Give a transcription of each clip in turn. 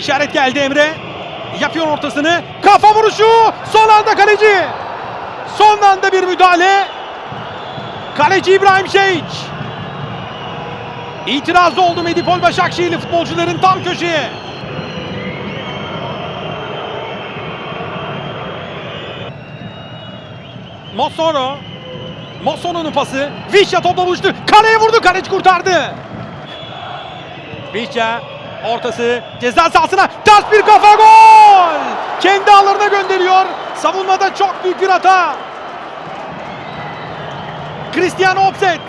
İşaret geldi Emre. Yapıyor ortasını. Kafa vuruşu. Son anda kaleci. Son anda bir müdahale. Kaleci İbrahim Şehiç. İtirazı oldu Medipol Başakşehirli futbolcuların tam köşeye. Mossoro. Mossoro'nun pası. Vişya topla buluştu. Kaleye vurdu. Kaleci kurtardı. Vişya ortası ceza sahasına ters bir kafa gol. Kendi ağlarına gönderiyor. Savunmada çok büyük bir hata. Cristiano Opset.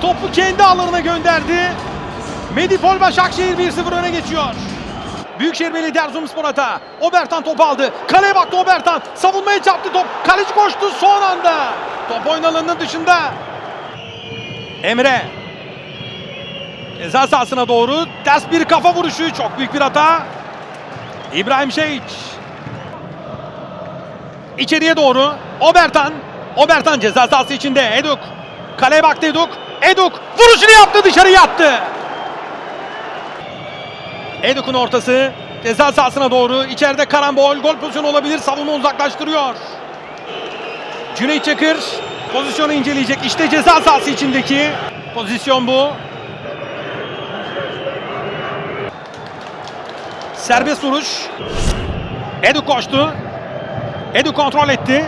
Topu kendi ağlarına gönderdi. Medipol Başakşehir 1-0 öne geçiyor. Büyükşehir Belediye Erzurumspor hata. Obertan topu aldı. Kaleye baktı Obertan. Savunmaya çarptı top. Kaleci koştu son anda. Top oyun alanının dışında. Emre. Ceza sahasına doğru ters bir kafa vuruşu. Çok büyük bir hata. İbrahim Şehiç. İçeriye doğru. Obertan. Obertan ceza sahası içinde. Eduk. Kaleye baktı Eduk. Eduk vuruşunu yaptı dışarı yattı. Eduk'un ortası ceza sahasına doğru. içeride karambol. Gol pozisyonu olabilir. Savunma uzaklaştırıyor. Cüneyt Çakır pozisyonu inceleyecek. İşte ceza sahası içindeki pozisyon bu. Serbest vuruş. Edu koştu. Edu kontrol etti.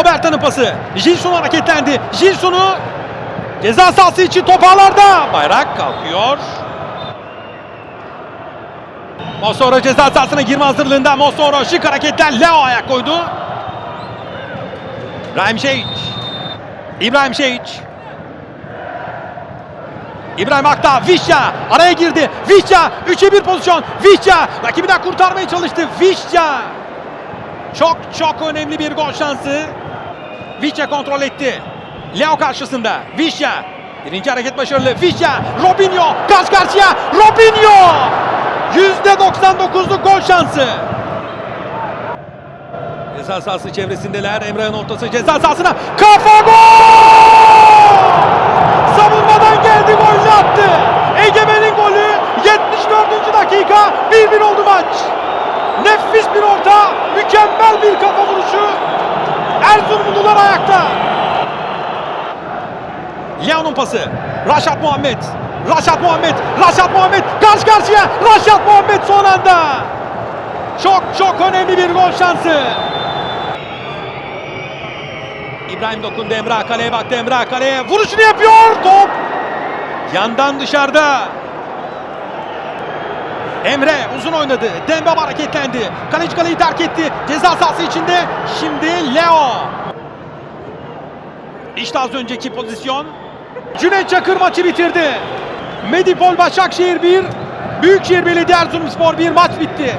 Obertan'ın pası. Jilson hareketlendi. Jilson'u ceza sahası için top ağlarda. Bayrak kalkıyor. Mosoro ceza sahasına girme hazırlığında. Mosoro şık hareketler. Leo ayak koydu. İbrahim Şehiç. İbrahim Şehiç. İbrahim Akta, Vişya araya girdi. Vişya 3'e 1 pozisyon. Vişya rakibinden kurtarmaya çalıştı. Vişya çok çok önemli bir gol şansı. Vişya kontrol etti. Leo karşısında. Vişya birinci hareket başarılı. Vişya, Robinho karşı karşıya. Robinho %99'luk gol şansı. Ceza sahası çevresindeler. Emre'nin ortası ceza sahasına. Kafa gol! Savunmadan geldi gol attı. Egemen'in golü 74. dakika 1-1 oldu maç. Nefis bir orta, mükemmel bir kafa vuruşu. Erzurumlular ayakta. Leon'un pası. Raşat Muhammed. Raşat Muhammed. Raşat Muhammed. Karşı karşıya. Raşat Muhammed son anda. Çok çok önemli bir gol şansı. İbrahim dokundu Emrah kaleye baktı Emrah kaleye vuruşunu yapıyor top yandan dışarıda Emre uzun oynadı Dembe hareketlendi kaleci kaleyi terk etti ceza sahası içinde şimdi Leo İşte az önceki pozisyon Cüneyt Çakır maçı bitirdi. Medipol Başakşehir 1 Büyükşehir Belediye Erzurumspor 1 maç bitti